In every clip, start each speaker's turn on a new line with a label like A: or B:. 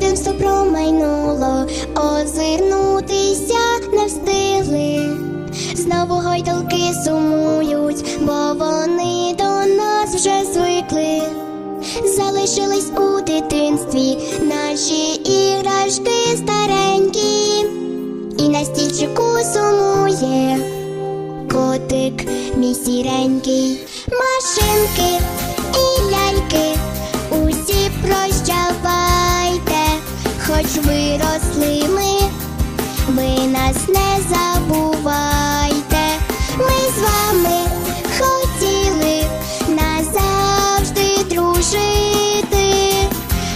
A: Вже дитинство промайнуло, озирнутися не встигли. Знову гойдалки сумують, бо вони до нас вже звикли. Залишились у дитинстві наші іграшки старенькі, і на стільчику сумує котик мій сіренький, машинки хоч виросли ми, ви нас не забувайте. Ми з вами хотіли назавжди дружити,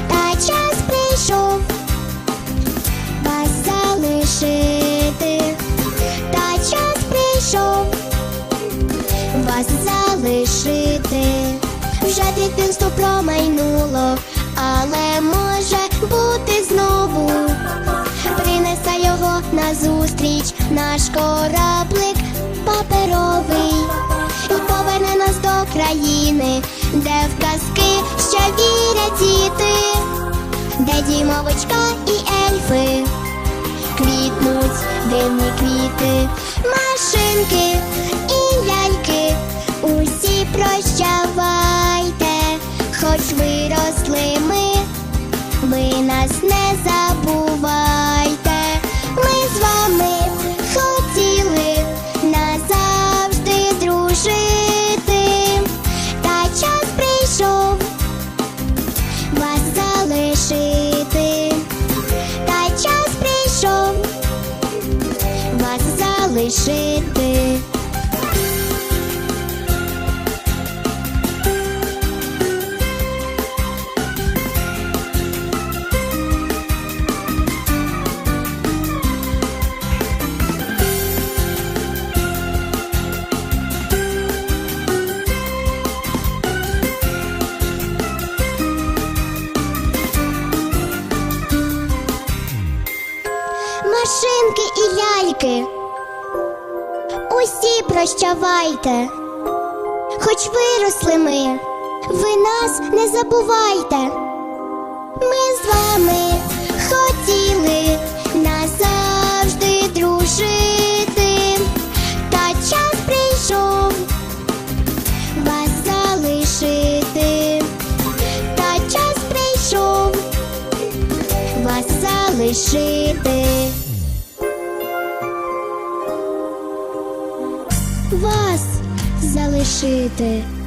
A: та час прийшов вас залишити, та час прийшов вас залишити. Вже дитинство промайнуло, але може бути знову. Де в казки ще вірять діти, де дімовочка і ельфи. Квітнуть дивні квіти, машинки і ляльки, усі прощавайте, Машинки і ляльки. Усі прощавайте. Хоч виросли ми, ви нас не забувайте. Ми з вами хотіли назавжди дружити, та час прийшов вас залишити, та час прийшов вас залишити. Вас залишити.